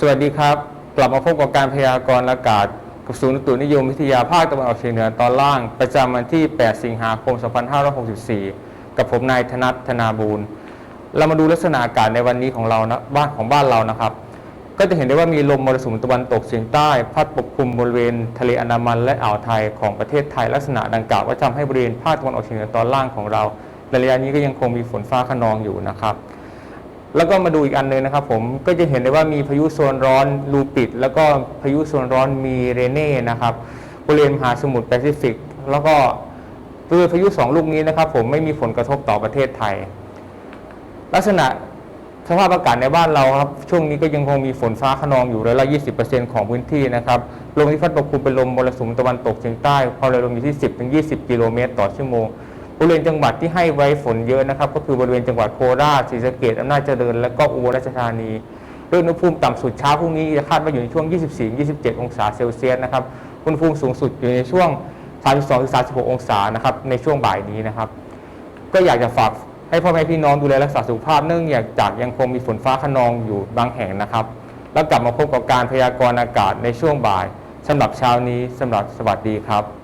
สวัสดีครับ กลับมาพบกับการพยากรณ์อากาศกับศูนย์อุตุนิยมวิทยาภาคตะวันออกเฉียงเหนือตอนล่าง ประจำวันที่ 8 สิงหาคม 2564 กับผมนายธนัทธนาบูรณ์เรามาดูลักษณะอากาศในวันนี้ของเรานะบ้านของบ้านเรานะครับ ก็จะเห็นได้ว่ามีลมมรสุมตะวันตกเฉียงใต้ พัดปกคลุมบริเวณ ทะเลอันดามันและอ่าวไทยของประเทศไทยลักษณะดังกล่าวก็ทำให้บริเวณภาคตะวันออกเฉียงเหนือตอนล่างของเราในระยะนี้ก็ยังคงมีฝนฟ้าขนองอยู่นะครับ แล้วก็มาดูอีกอันหนึ่งนะครับผมก็จะเห็นได้ว่ามีพายุโซนร้อนลูปิด แล้วก็พายุโซนร้อนมีเรเน่นะครับบริเวณมหาสมุทรแปซิฟิก แล้วก็โดยพายุสองลูกนี้นะครับผมไม่มีผลกระทบต่อประเทศไทย ลักษณะสภาพอากาศในบ้านเราครับช่วงนี้ก็ยังคงมีฝนฟ้าขนองอยู่ร้อยละ20%ของพื้นที่นะครับลมที่พัดปกคลุมเป็นลมมรสุมตะวันตกเฉียงใต้ความเร็วลมอยู่ที่ 10-20 กิโลเมตรต่อชั่วโมง บริเวณจังหวัดที่ให้ไว้ฝนเยอะนะครับ ก็คือบริเวณจังหวัดโคราชศรีสะเกษอำนาจเจริญ และก็อุบลราชธานีโดยอุณหภูมิต่ำสุดเช้าพรุ่งนี้จะคาดว่าอยู่ในช่วง 24-27 องศาเซลเซียสนะครับอุณหภูมิสูงสุดอยู่ในช่วง 32-36 องศานะครับในช่วงบ่ายนี้นะครับ ก็อยากจะฝากให้พ่อแม่พี่น้องดูแลรักษาสุขภาพเนื่องจากยังคงมีฝนฟ้าขนองอยู่บางแห่งนะครับ แล้วกลับมาพบกับการพยากรณ์อากาศในช่วงบ่ายสำหรับเช้านี้สำหรับสวัสดีครับ